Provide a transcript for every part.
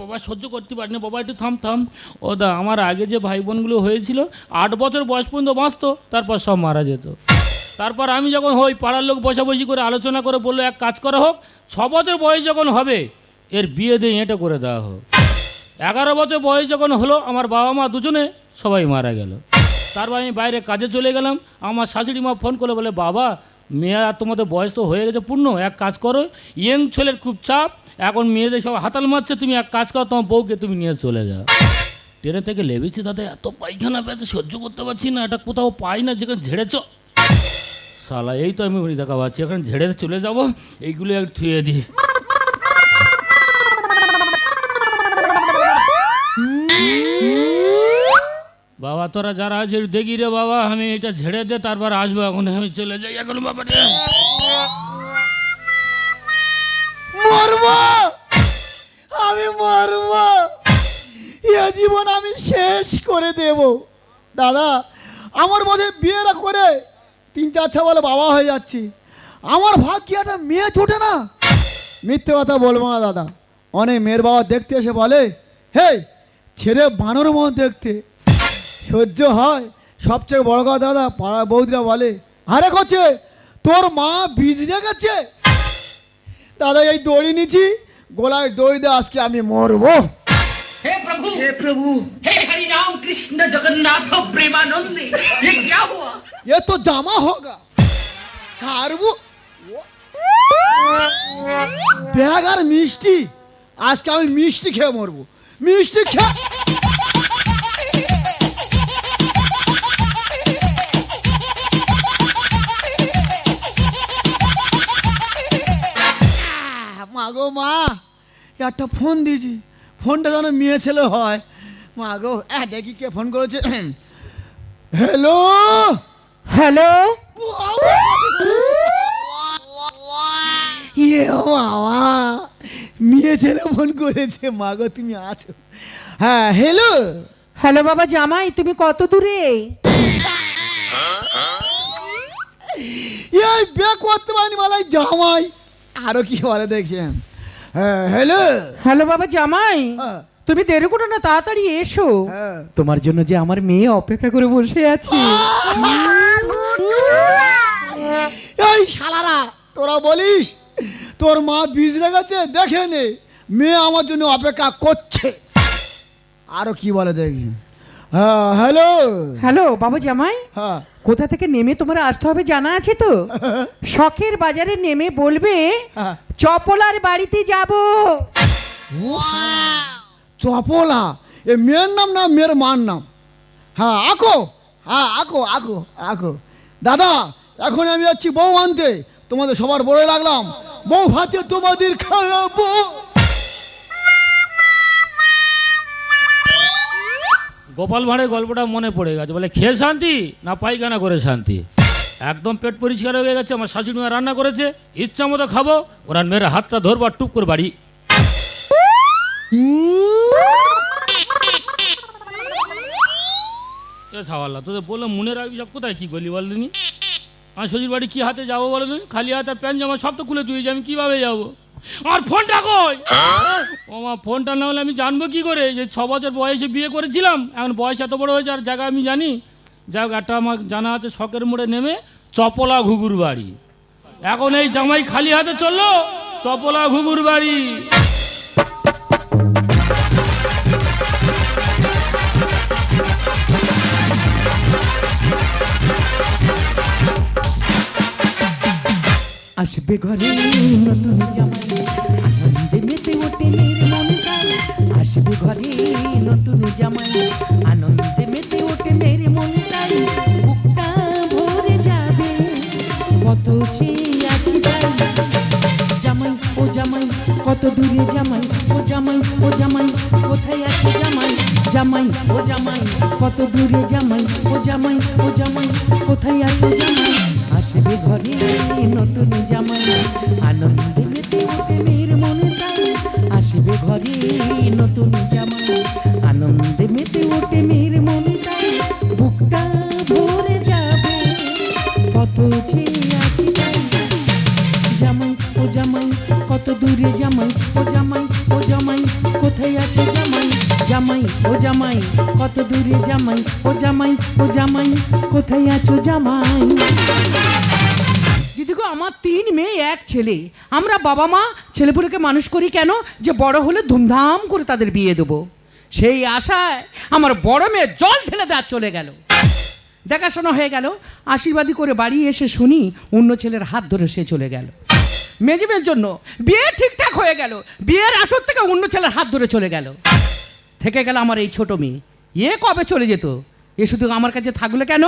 বাবা সহ্য করতে পারি না বাবা, একটু থাম থাম। ও দা, আমার আগে যে ভাই বোনগুলো হয়েছিল, আট বছর বয়স পর্যন্ত বাঁচতো, তারপর সব মারা যেত। তারপর আমি যখন হই পাড়ার লোক বসাবসি করে আলোচনা করে বলল, এক কাজ করা হোক, ছ বছর বয়স যখন হবে, এর বিয়ে দিয়ে এটা করে দেওয়া হোক। এগারো বছর বয়স যখন হলো, আমার বাবা মা দুজনে সবাই মারা গেল। তারপর আমি বাইরে কাজে চলে গেলাম। আমার শাশুড়ি মা ফোন করে বলে, বাবা, মেয়ে আর তোমাদের বয়স তো হয়ে গেছে পূর্ণ, এক কাজ করো, ইয়ং ছেলের খুব চাপ এখন মেয়েদের সব হাতাল মারছে, তুমি এক কাজ করো, তোমার বউকে তুমি নিয়ে চলে যাও। ট্রেনে থেকে লেবেছি, দাদা, এত পায়খানা পেয়েছে, সহ্য করতে পারছি না, এটা কোথাও পাই না, যেখানে ঝেড়েছ। শালা, এই তো আমি দেখা পাচ্ছি এখানে ঝেড়ে চলে যাব, এইগুলো একটু থুয়ে দিই। বাবা, তোরা যারা আছে দেখি রে বাবা, আমি এটা ঝেড়ে দে, তারপর আসব এখন, আমি চলে যাই এখন বাবা আমি মরব। এ জীবন আমি শেষ করে দেব। দাদা, আমার বোধে বিয়েরা করে তিন চার ছা বলে বাবা হয়ে যাচ্ছি। আমার ভাগ্যে একটা মেয়ে ছোটে না। মিথ্যে কথা বলব না, দাদা। অনেক মেয়ের বাবা দেখতে এসে বলে হে ছেলে বানর মন দেখতে। সহ্য হয়। সবচেয়ে বড় কথা, দাদা পাড়া বৌদিরা বলে, আরে করছে তোর মা বীজ রেখেছে দাদা এই দড়ি নিচ্ছি গোলায় দড়ি দিয়ে আজকে আমি মরবো हे प्रभु হে প্রভু हे हरि राम कृष्ण जगन्नाथ प्रेमानंद ये क्या हुआ এ তো জামা হোগা ছাড়বো ব্যাগ আর মিষ্টি আজকে আমি মিষ্টি খেয়ে মরবো মিষ্টি খেয়ে মা গো মা একটা ফোন দিয়েছি। ফোনটা যেন মেয়ে ছেলে হয়। মা গো এ দেখি কে ফোন করেছে। হ্যালো হ্যালো ইয়ে বাবা মেয়ে ছেলে ফোন করেছে। মা গো তুমি আছো। হ্যাঁ হ্যালো হ্যালো বাবা জামাই তুমি কত দূরে? এই বে করতে পারিনি মালাই জামাই। আরও কি বলে দেখছেন? হ্যাঁ হ্যালো? হ্যালো বাবা জামাই তুমি দেরি করো না তাড়াতাড়ি এসো। হ্যাঁ। তোমার জন্য যে আমার মেয়ে অপেক্ষা করে বসে আছে। এই শালারা তোরা বলিস? তোর মা বীজ রেখেছে দেখে নে। মেয়ে আমার জন্য অপেক্ষা করছে। আরও কি বলে দেখি? হ্যালো। হ্যালো বাবা জামাই। কোথা থেকে নেমে তোমার আসতে হবে জানা আছে তো? শখের বাজারে নেমে বলবে চপলার বাড়িতে যাব। চপলা? এ মেয়ের নাম না মেয়ের মার নাম? হ্যাঁ আকো। হ্যাঁ আকো আকো আকো। দাদা এখন আমি যাচ্ছি বউ আনতে। তোমাদের সবার বলে লাগলাম বউ হাতে তোমাদের খাওয়াবো। গোপাল ভাঁড়ের গল্পটা মনে পড়ে গেছে। বলে, খেয়ে শান্তি না পায়খানা করে শান্তি? একদম পেট পরিষ্কার হয়ে গেছে, আমার শাশুড়ি মা রান্না করেছে, ইচ্ছা মতো খাব, ওরা মেয়ের হাতটা ধরবার টুক করে বাড়ি। এ ছাওয়াল্লা তোদের বললাম মনে রাখবি সব কোথায়? কি করলি বল আমার শ্বশুর বাড়ি কি হাতে যাব বলো তুমি? খালি হাতে আর প্যান্ট জামা সব তো খুলে তুই আমি কীভাবে যাব? আমার ফোনটা কই? ও আমার ফোনটা না হলে আমি জানব কি করে? যে ছ বছর বয়সে বিয়ে করেছিলাম এখন বয়স এত বড় হয়েছে আর জায়গা আমি জানি। যাক একটা আমার জানা আছে শখের মোড়ে নেমে চপলা ঘুঘুর বাড়ি। এখন এই জামাই খালি হাতে চলল চপলা ঘুঘুর বাড়ি। আসবে ঘরে। নতুন জামাই কত দূরে জামাই ও জামাই ও জামাই কোথায় আছো জামাই? আসবে ঘরে নতুন বাবা মা ছেলেপুলেকে মানুষ করি কেন? যে বড় হলে ধুমধাম করে তাদের বিয়ে দেবো। সেই আশায় আমার বড় মেয়ে জল ঢেলে দেওয়া চলে গেল। দেখাশোনা হয়ে গেল। আশীর্বাদী করে বাড়ি এসে শুনি অন্য ছেলের হাত ধরে সে চলে গেল। মেজিমের জন্য বিয়ে ঠিকঠাক হয়ে গেল। বিয়ের আসর থেকে অন্য ছেলের হাত ধরে চলে গেল। থেকে গেল আমার এই ছোট মেয়ে। এ কবে চলে যেত? এ শুধু আমার কাছে থাকলে কেন?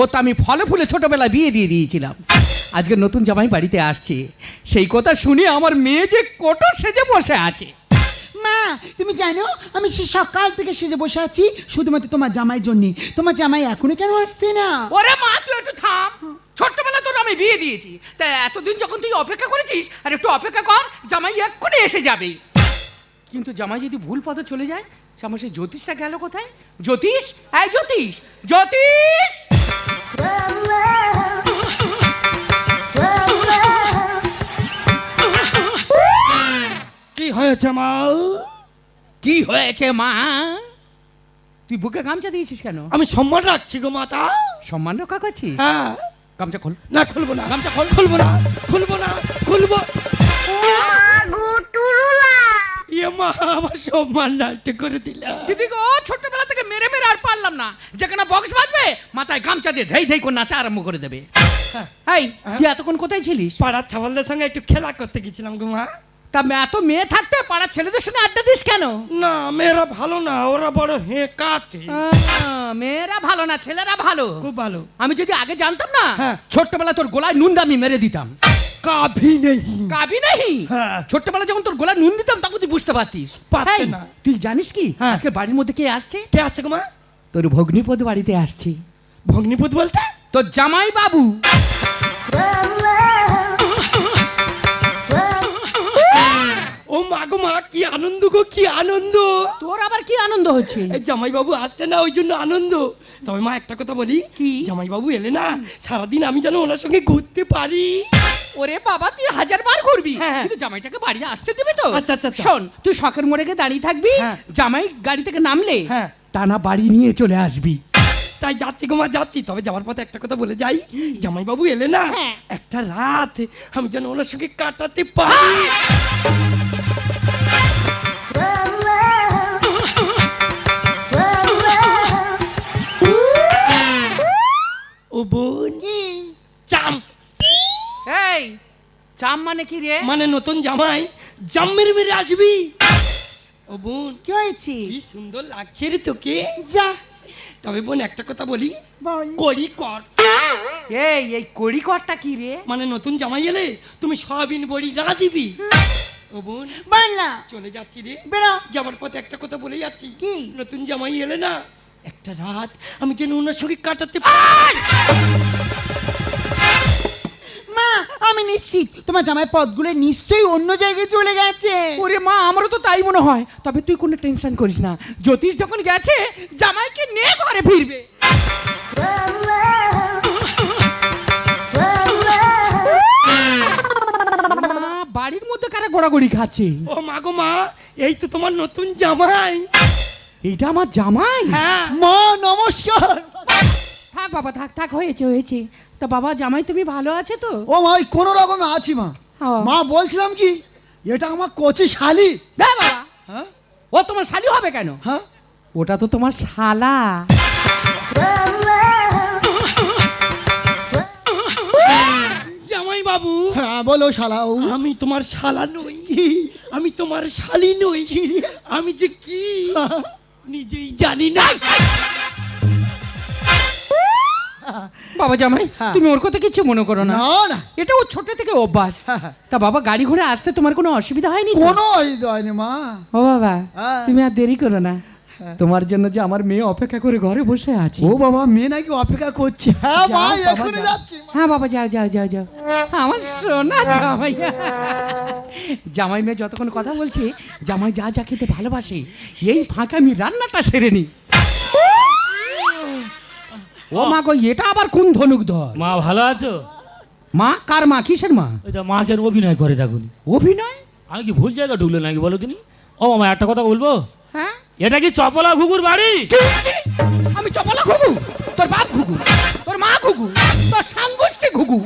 ও তো আমি ফলে ফুলে ছোটবেলায় বিয়ে দিয়ে দিয়েছিলাম। আজকে নতুন জামাই বাড়িতে আসছে। সেই কথা শুনে আমার মেয়ে যে কোটো সেজে বসে আছে। মা তুমি জানো আমি সে সকাল থেকে সেজে বসে আছি শুধুমাত্র তোমার জামাইয়ের জন্য। তোমার জামাই এখনও কেন আসছে না? ওরে মা তুই একটু থাম। ছোট্টবেলা তোর আমি বিয়ে দিয়েছি। তা এতদিন যখন তুই অপেক্ষা করেছিস আর একটু অপেক্ষা কর জামাই এক্ষুনি এসে যাবে। কিন্তু জামাই যদি ভুল পথে চলে যায় সে আমার সেই জ্যোতিষটা গেল কোথায়? জ্যোতিষ? এই জ্যোতিষ জ্যোতিষ! কি হয়েছে মা? কি হয়েছে মা? তুই বুকে গামছা দিয়েছিস কেন? আমি সম্মান রাখছি গো মাতা। সম্মান রক্ষা করছিস? হ্যাঁ। গামছা খোল। না খুলবো না। গামছা খোল। খুলবো না খুলবো না খুলবো। ইয়ে মা আমার সম্মান নষ্ট করে দিলা দিদি গো ছোট্টবেলা থেকে মেরে মেরে আর পারলাম না যেখানে বক্স বাজবে মাথায় গামছা দিয়ে ধেই ধেই করে নাচা আরম্ভ করে দেবে এই তুই এতক্ষণ কোথায় ছিলিস পাড়ার ছাওয়ালদের সঙ্গে একটু খেলা করতে গেছিলাম গো মা তা এত মেয়ে থাকতে পাড়ার ছেলেদের সঙ্গে আড্ডা দিস কেন না মেয়েরা ভালো না ওরা বড় হে কাতে আহ, মেয়েরা ভালো না ছেলেরা ভালো খুব ভালো আমি যদি আগে জানতাম না। ছোট্টবেলা তোর গোলায় নুন আমি মেরে দিতাম কাভি নেই। কাবি নেই? হ্যাঁ। ছোট্টবেলা যখন তোর গোলায় নুন দিতাম তখন তুই বুঝতে পারতিস। পারতে না। তুই জানিস কি? হ্যাঁ। আজকে বাড়ির মধ্যে কে আসছে? কে গো মা? তোর ভগ্নিপদ বাড়িতে আসছে। ভগ্নিপুত বলতে? তোর জামাই বাবু। ও মা গো মা কি আনন্দ গো কি আনন্দ। তোর আবার কি আনন্দ হচ্ছে? এই জামাইবাবু আসছে না ওই জন্য আনন্দ। তবে মা একটা কথা বলি। কি? জামাইবাবু এলে না সারাদিন আমি যেন ওনার সঙ্গে ঘুরতে পারি। ওরে বাবা তুই হাজার বার করবি হ্যাঁ। কিন্তু জামাইটাকে বাড়ি আসতে দিবি তো আচ্ছা, আচ্ছা, আচ্ছা। শোন তুই শখের মোড়ে গিয়ে দাঁড়িয়ে থাকবি হ্যাঁ। জামাই গাড়ি থেকে নামলে হ্যাঁ। টানা বাড়ি নিয়ে চলে আসবি তাই যাচ্ছি গো মা যাচ্ছি তবে যাওয়ার পথে একটা কথা বলে যাই জামাইবাবু এলে না হ্যাঁ। একটা রাত আমি যেন ওনার সঙ্গে কাটাতে পারি ও বোন চাম এই চাম মানে কি রে? মানে নতুন জামাই। জাম মেরে মেরে আসবি। ও বোন কি হয়েছে? কি সুন্দর লাগছে রে তোকে। যা। তবে বোন একটা কথা বলি। করি কর এই এই কড়িকরটা কি রে? মানে নতুন জামাই এলে তুমি সয়াবিন বড়ি রা দিবি। ও বোন বল না। চলে যাচ্ছি রে। বেড়া যাবার পথে একটা কথা বলে যাচ্ছি। কি? নতুন জামাই এলে না একটা রাত আমি যেন ওনার সঙ্গে কাটাতে পারি আমি নিশ্চিত তোমার জামাই পদগুলো নিশ্চয়ই অন্য জায়গায় চলে গেছে। ওরে মা আমারও তো তাই মনে হয়। তবে তুই কোনো টেনশন করিস না। জ্যোতিষ যখন গেছে জামাইকে নিয়ে ঘরে ফিরবে। বাড়ির মধ্যে কারা গোড়াগড়ি খাচ্ছে? ও মা গো মা এই তো তোমার নতুন জামাই। এইটা আমার জামাই? হ্যাঁ। মা নমস্কার। থাক বাবা থাক থাক হয়েছে হয়েছে। তা বাবা জামাই তুমি ভালো আছে তো? ও মা ওই কোনো রকমে আছি মা। হ্যাঁ। মা বলছিলাম কি এটা আমার কচি শালি। দে বাবা। হ্যাঁ? ও তোমার শালি হবে কেন? হ্যাঁ? ওটা তো তোমার শালা। জামাই বাবু। হ্যাঁ বলো শালা ও। আমি তোমার শালা নই। আমি তোমার শালি নই। আমি যে কি নিজেই জানি না। বাবা জামাই হ্যাঁ। তুমি ওর কথা কিছু মনে করো না। এটা ও ছোট থেকে অভ্যাস। হ্যাঁ, হ্যাঁ। তা বাবা গাড়ি ঘোড়ে আসতে তোমার কোনো অসুবিধা হয়নি কোনো অসুবিধা হয়নি মা। ও বাবা। তুমি আর দেরি করো না। তোমার জন্য যে আমার মেয়ে অপেক্ষা করে ঘরে বসে আছে। ও বাবা মেয়ে নাকি অপেক্ষা করছে। হ্যাঁ মা এখনই যাও। যাচ্ছি। হ্যাঁ বাবা যাও যাও যাও যাও। আমার সোনা জামাই। জামাই মেয়ে যতক্ষণ কথা বলছে জামাই যা যা খেতে ভালোবাসে এই ফাঁকা আমি রান্নাটা সেরে নি ও মা গো এটা আবার কোন ধনুক ধর মা ভালো আছো? মা কার মা কিসের মা? ওই মাকে অভিনয় করে থাকুন অভিনয়? আমি কি ভুল জায়গা ঢুকলো নাকি বলো তিনি ও মামা একটা কথা বলব? হ্যাঁ? এটা কি চপলা ঘুঘুর বাড়ি? আমি চপলা ঘুঘু? তোর বাপ ঘুঘু? তোর মা ঘুঘু? তোর সাংগোষ্ঠী ঘুঘু?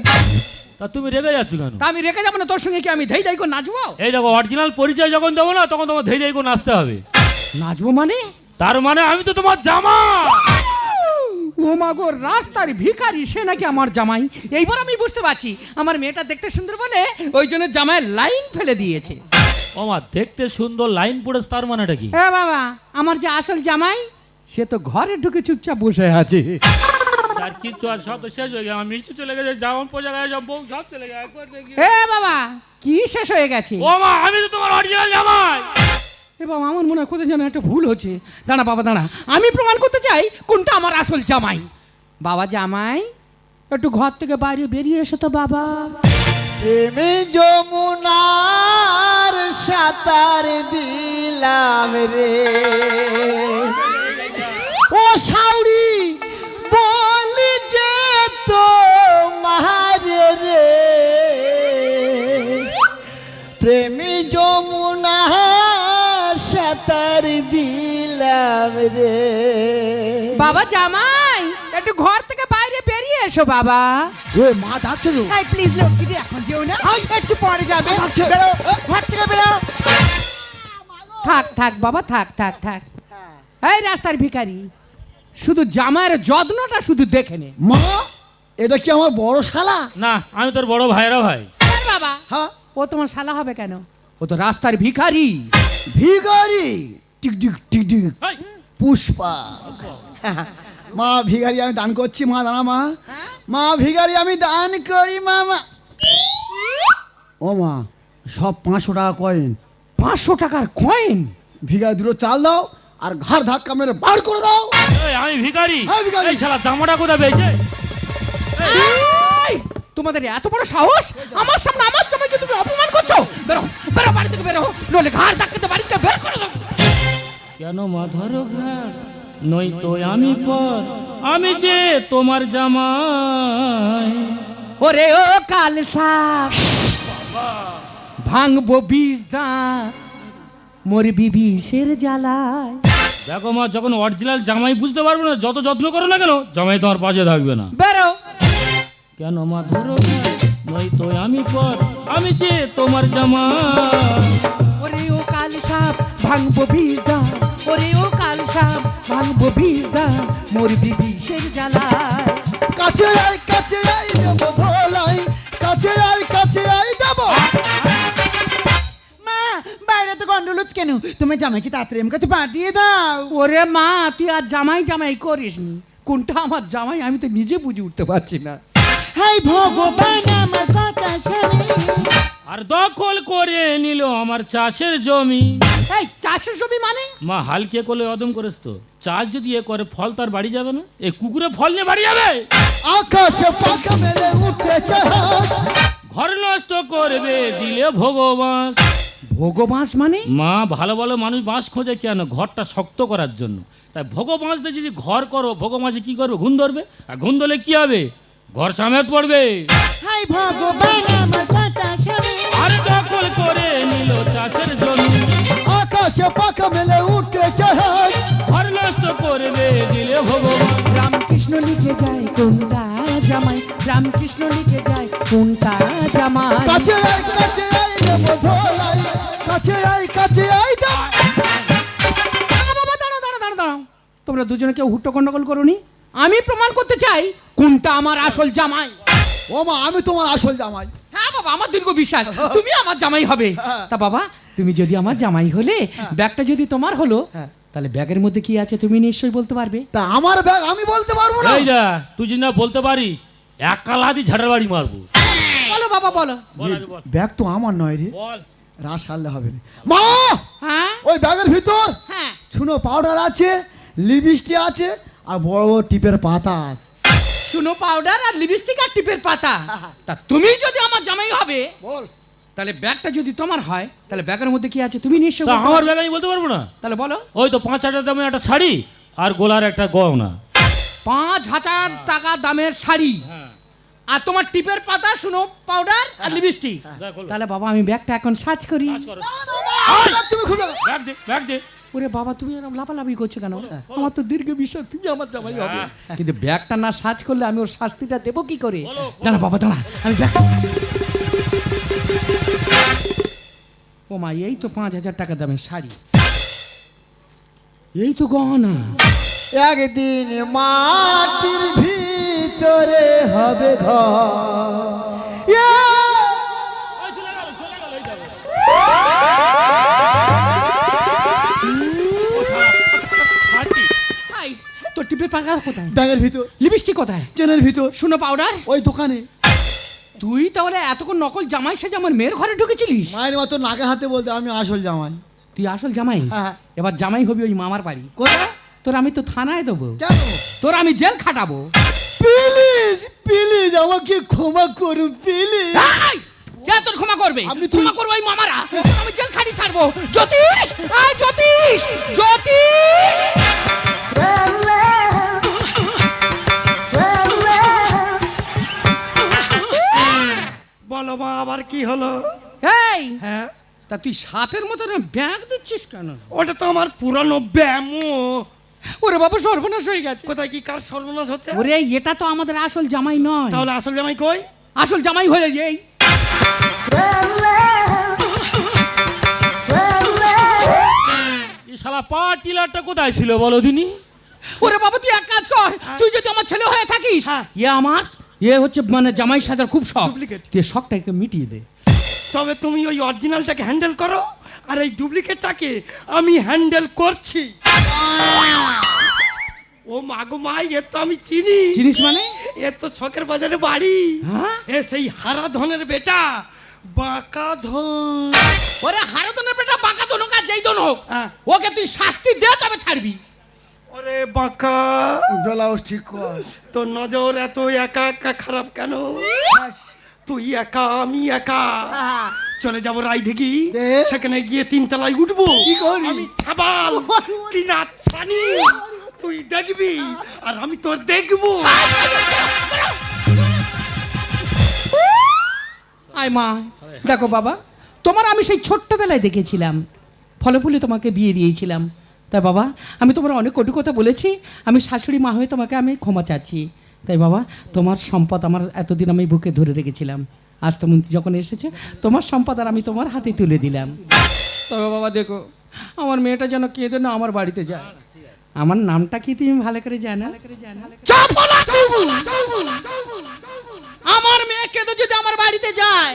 তা তুমি রেগে যাচ্ছ কেন? তা আমি রেখে যাব না তোর সঙ্গে কি আমি ধেই ধেই করে নাচবো? এই দেখো অরিজিনাল পরিচয় যখন দেবো না তখন তোমার ধৈর্য করে নাচতে হবে। নাচবো মানে? তার মানে আমি তো তোমার জামা ও মা রাস্তার ভিখারি সে নাকি আমার জামাই? এইবার আমি বুঝতে পারছি আমার মেয়েটা দেখতে সুন্দর বলে ওই জন্য জামাইয়ের লাইন ফেলে দিয়েছে। ও মা দেখতে সুন্দর লাইন পড়েছে তার মানেটা কি? হ্যাঁ বাবা আমার যে আসল জামাই সে তো ঘরে ঢুকে চুপচাপ বসে আছে। আর কিচ্ছু আর সব শেষ হয়ে গেছে আমার মিষ্টি চলে গেছে জামন পোজা গেছে সব বউ সব চলে গেছে একবার দেখি। এ বাবা কি শেষ হয়ে গেছে? ও মা আমি তো তোমার অরিজিনাল জামাই। এ বাবা আমার মনে হয় কোথায় যেন একটা ভুল হচ্ছে। দাঁড়া বাবা দাঁড়া। আমি প্রমাণ করতে চাই কোনটা আমার আসল জামাই। বাবা জামাই? একটু ঘর থেকে বাইরে বেরিয়ে এসো তো বাবা। প্রেমে যমুনার সাঁতার দিলাম রে। ও সাউরি বলি যে তো মারে রে। প্রেমী যমুনার সাঁতার দিলাম রে। বাবা জামাই একটু ঘর থেকে বাইরে বেরিয়ে এসো বাবা। এ মা ডাকছে তো। এই প্লিজ লক্ষ্মীটি এখন যেও না। আই একটু পরে যাবে। বেরো ঘর থেকে বেরো। থাক থাক বাবা থাক থাক থাক। এই রাস্তার ভিখারি শুধু জামাইয়ের যত্নটা শুধু দেখে নে। মা এটা কি আমার বড় শালা? না আমি তোর বড় ভাইরা ভাই। এই বাবা। হ্যাঁ। ও তোমার শালা হবে কেন? ও তো রাস্তার ভিখারি। ভিখারি। Tick tick tick tick. এই, পুষ্পা। মা ভিখারি আমি দান করছি মা দাঁড়া মা। মা ভিখারি আমি দান করি মা মা। ও মা সব পাঁচশো টাকা কয়েন পাঁচশো টাকার কয়েন ভিখারি দুটো চাল দাও আর ঘাড় ধাক্কা মেরে বার করে দাও। আমি ভিখারি। হ্যাঁ, ভিখারি। এই শালা জামাটা কোথায় পেয়েছে? তোমাদের এত বড় সাহস? আমার সামনে আমার জামাইকে তুমি অপমান বেরো বেরো বাড়ি থেকে বেরো। নলে ঘাড় ধাক্কাতে বাড়িতে বের করে দাও কেন মাধর ঘাট? নই তো আমি পর আমি যে তোমার জামাই। ওরে ও কাল সাপ ভাঙবো বিষ দাঁত মরবি বিষের জ্বালায়। দেখো মা যখন অরিজিনাল জামাই বুঝতে পারবে না যত যত্ন করো না কেন জামাই তোমার পাশে থাকবে না। বেরো। কেন মা ধরো নই তো আমি পর আমি যে তোমার জামাই ওরে ও কাল সাপ ভাঙবো বিষ দাঁত ওরে ও কাল সাপ ভাঙবো বিষ দাঁত মরবি বিষের জ্বালায় কাছে আয় কাছে আয় দেবো ধলাই। কাছে আয় কাছে আয় দেবো মা বাইরে তো গন্ডল কেন? তোমার জামাইকে তাড়াতাড়ি আমার কাছে পাঠিয়ে দাও। ওরে মা তুই আর জামাই জামাই করিস নি কোনটা আমার জামাই? আমি তো নিজে বুঝে উঠতে পারছি না। হাই ভগবান আমার কথা শুনে। আর দখল করে নিল আমার চাষের জমি। এই চাষের জমি মানে? মা হালকে করলে অদম করেছ তো? চাষ যদি এ করে ফল তার বাড়ি যাবে না? এই কুকুরে ফল নিয়ে বাড়ি যাবে? আকাশে পাকা মেলে উঠতে চায় ঘর নষ্ট করবে দিলে ভগবান ভগবাস মানে? মা ভালো ভালো মানুষ বাঁশ খোঁজে কেন? ঘরটা শক্ত করার জন্য। তাই ভোগ বাঁশতে যদি ঘর করো ভোগ মাঝে কি করবে? ঘুম ধরবে? আর ঘুম ধরলে কি হবে? ঘর সামেত পড়বে। হাই ভগবান আমার কথা শুনে আর দখল করে নিল চাষের জমি। আকাশে পাকা মেলে উঠতে চায়। ঘর নষ্ট করবে দিলে ভগবান। রামকৃষ্ণ লিখে যায় কোনটা জামাই? রামকৃষ্ণ লিখে যায় কোনটা জামাই? কাছে আয় কাছে আয় দেবো ধলাই কাছে আয় কাছে আয় দেবো দাঁড়াও বাবা দাঁড়াও দাঁড়াও। তোমরা দুজনে কেউ হুট্টো গন্ডগোল করোনি? আমি প্রমাণ করতে চাই কোনটা আমার আসল জামাই। ও মা আমি তোমার আসল জামাই। হ্যাঁ বাবা আমার দীর্ঘ বিশ্বাস। তুমি আমার জামাই হবে। তা বাবা তুমি যদি আমার জামাই হলে ব্যাগটা যদি তোমার হলো তাহলে ব্যাগের মধ্যে কি আছে তুমি নিশ্চয়ই বলতে পারবে? তা আমার ব্যাগ আমি বলতে পারব না। এই যা তুই যদি না বলতে পারিস এক কালাদি ঝাড়ার বাড়ি মারবো। বলো বাবা বলো। বল ব্যাগ তো আমার নয় রে। বল। রাত সারলে হবে না। মা! হ্যাঁ? ওই ব্যাগের ভিতর? হ্যাঁ। শুনো পাউডার আছে লিপস্টিক আছে আর বড় বড় টিপের পাতা আছে। শুনো পাউডার আর লিপস্টিক আর টিপের পাতা। তা তুমি যদি আমার জামাই হবে বল। তাহলে ব্যাগটা যদি তোমার হয় তাহলে ব্যাগের মধ্যে কি আছে? তুমি বলতে আমার ব্যাগ আমি বলতে পারব না? তাহলে বলো। ওই তো পাঁচ হাজার দামের একটা শাড়ি আর গোলার একটা গহনা পাঁচ হাজার টাকা দামের শাড়ি। হ্যাঁ। আর তোমার টিপের পাতা শুনো পাউডার আর লিপস্টিক তাহলে বাবা আমি ব্যাগটা এখন সার্চ করি। ব্যাগ দে ব্যাগ দে। ওরে বাবা তুমি এরকম লাফালাফি করছ কেন? আমার তো দীর্ঘ বিশ্বাস তুমি আমার জামাই হবে। কিন্তু ব্যাগটা না সাজ করলে আমি ওর শাস্তিটা দেবো কি করে? দাঁড়া বাবা দাঁড়া আমি ব্যাগটা ও মা এই তো পাঁচ হাজার টাকা দামের শাড়ি। এই তো গহনা। একদিন মাটির ভিতরে হবে ঘর। টিপের পাকা কোথায়? ব্যাগের ভিতর। লিপস্টিক কোথায়? চেনের ভিতর। শুনো পাউডার? ওই দোকানে। তুই তাহলে এতক্ষণ নকল জামাই সেজে আমার মেয়ের ঘরে ঢুকেছিলিস? মায়ের মতো নাকে হাতে বলতে আমি আসল জামাই। তুই আসল জামাই? হ্যাঁ। এবার জামাই হবি ওই মামার বাড়ি। কোথায়? তোর আমি তো থানায় দেবো। কেন? তোর আমি জেল খাটাবো। প্লিজ প্লিজ আমাকে ক্ষমা করুন প্লিজ। তোর ক্ষমা করবে? আপনি ক্ষমা করব ওই মামারা। আমি জেল খাটি ছাড়বো। জ্যোতিষ জ্যোতিষ। কি হলো? এই হ্যাঁ? তা তুই সাপের মতো ব্যাগ দিচ্ছিস কেন? ওটা তো আমার পুরানো ব্যায়াম ওরে বাবা সর্বনাশ হয়ে গেছে। কোথায় কি কার সর্বনাশ হচ্ছে? ওরে এটা তো আমাদের আসল জামাই নয়। তাহলে আসল জামাই কই? আসল জামাই হয়ে এই। এই শালা পা টিলারটা কোথায় ছিল বলো দিনি? ওরে বাবা তুই এক কাজ কর। তুই যদি আমার ছেলে হয়ে থাকিস হ্যাঁ। ইয়ে আমার এ হচ্ছে মানে জামাই সাজার খুব শখ। Duplicate। তুই শখটা একটু মিটিয়ে দে। তবে তুমি ওই অরিজিনালটাকে হ্যান্ডেল করো আর এই ডুপ্লিকেটটাকে আমি হ্যান্ডেল করছি। ও মাগো মা এ তো আমি চিনি। চিনিস মানে? এ তো শখের বাজারে বাড়ি। হ্যাঁ? এ সেই হারা ধনের বেটা বাঁকা ধন ওরে হারদনের বেটা বাঁকা দোনো কাজ যেই দোনো হোক হ্যাঁ। ওকে তুই শাস্তি দে তবে ছাড়বি। ওরে বাঁকা। ব্লাউজ ঠিক কর তোর নজর এত একা একা খারাপ কেন? তুই একা আমি একা। চলে যাব রাই দেখি। সেখানে গিয়ে তিন তলায় উঠবো আমি ছাবাল কি না ছানি। তুই দেখবি আর আমি তোর দেখব। আয় মা দেখো বাবা তোমার আমি সেই ছোট্টবেলায় দেখেছিলাম। ফলে ফুলে তোমাকে বিয়ে দিয়েছিলাম। তাই বাবা আমি তোমার অনেক কটু কথা বলেছি। আমি শাশুড়ি মা হয়ে তোমাকে আমি ক্ষমা চাচ্ছি। তাই বাবা তোমার সম্পদ আমার এতদিন আমি বুকে ধরে রেখেছিলাম। আজ তুমি যখন এসেছে তোমার সম্পদ আর আমি তোমার হাতে তুলে দিলাম। তবে বাবা দেখো আমার মেয়েটা যেন কেঁদে না আমার বাড়িতে যায়। আমার নামটা কি তুমি ভালো করে জানো। আমার মেয়ে কেঁদে যদি আমার বাড়িতে যায়।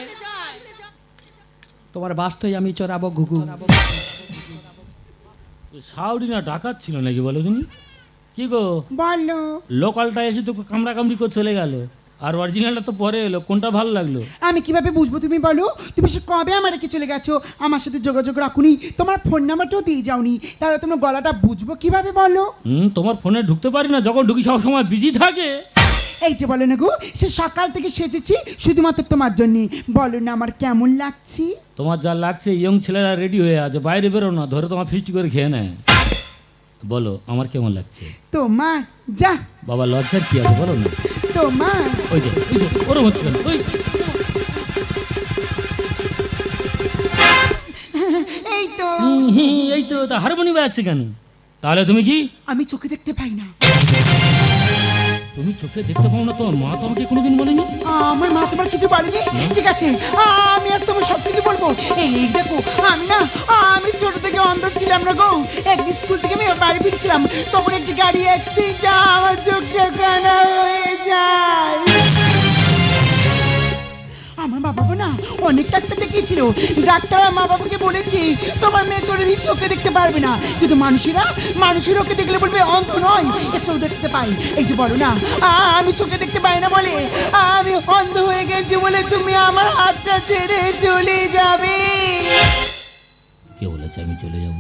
তোমার বাস্তই আমি চড়াবো ঘুঘু। সাউরি না ডাকাত ছিল নাকি বলো দিনি কি গো? বলো। লোকালটা এসে তো কামড়া কামড়ি করে চলে গেল। আর অরিজিনালটা তো পরে এলো কোনটা ভালো লাগল? আমি কীভাবে বুঝব তুমি বলো? তুমি সে কবে আমার রেখে চলে গেছো? আমার সাথে যোগাযোগ রাখুনি। তোমার ফোন নাম্বারটাও দিয়ে যাওনি। তাহলে তোমার গলাটা বুঝব কীভাবে বলো? হুম তোমার ফোনে ঢুকতে পারি না যখন ঢুকি সব সময় বিজি থাকে। এই যে বলো না গো সে সকাল থেকে সেজেছি শুধুমাত্র তোমার জন্য। বলো না আমার কেমন লাগছে? তোমার যা লাগছে ইয়ং ছেলেরা রেডি হয়ে আছে বাইরে বেরো না ধরে তোমার ফিস্ট করে খেয়ে নেয়। বলো আমার কেমন লাগছে? তোমার যা। বাবা লজ্জার কি আছে বলো না। তোমার। ওই যে ওই যে ওরম হচ্ছে কেন? ওই এই তো। হুম, হুম, এই তো তা হারমোনি বাজাচ্ছে কেন? তাহলে তুমি কি? আমি চোখে দেখতে পাই না। তুমি চোখে দেখতে পাও না তোমার মা তোমাকে কোনোদিন বলেনি? আমার মা তোমার কিছু বলেনি? ঠিক আছে। আমি আজ তোমার সব কিছু বলব। এই এই দেখো আমি না আমি ছোট থেকে অন্ধ ছিলাম না গো। একদিন স্কুল থেকে আমি বাড়ি ফিরছিলাম। তখন একটি গাড়ি অ্যাক্সিডেন্ট আমার চোখে কানা হয়ে যায়। আমার মা বাবা না অনেক ডাক্তার দেখিয়েছিল। ডাক্তার মা বাবাকে বলেছে, তোমার মেয়ে কোনোদিন চোখে দেখতে পারবে না। কিন্তু মানুষেরা, মানুষের ওকে দেখলে বলবে, অন্ধ নয়, এ চোখ দেখতে পাই। এই যে বলো না আমি চোখে দেখতে পাই না বলে? আমি অন্ধ হয়ে গেছি বলে তুমি আমার হাতটা ছেড়ে চলে যাবে। কে বলেছে আমি চলে যাব?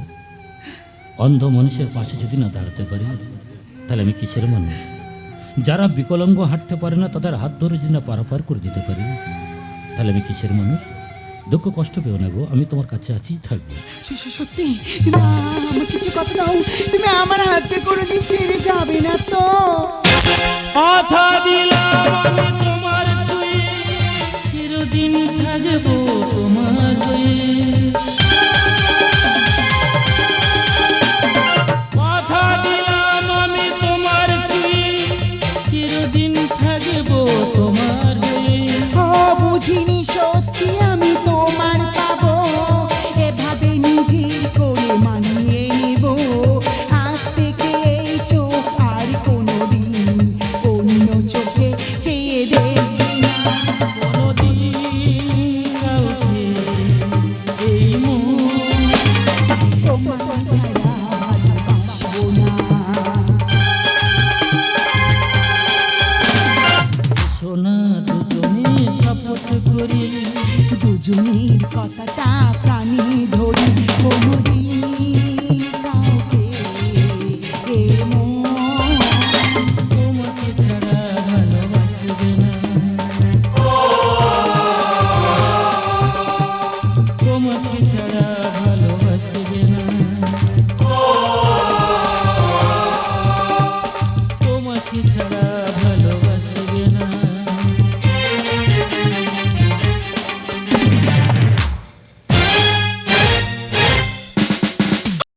অন্ধ মানুষের পাশে যদি না দাঁড়াতে পারি, তাহলে আমি কিসের মানুষ? যারা বিকলাঙ্গ হাঁটতে পারে না, তাদের হাত ধরে যদি না পারাপার করে দিতে পারি তাহলে আমি কিসের মানুষ দুঃখ কষ্ট পেও না গো আমি তোমার কাছে আছি থাকব সত্যি? তুমি আমার কিছু কথা দাও। তুমি আমার হাতে কোনোদিন ছেড়ে যাবে না তো। কথা দিলাম। আমি ধরি দুজনের কথাটা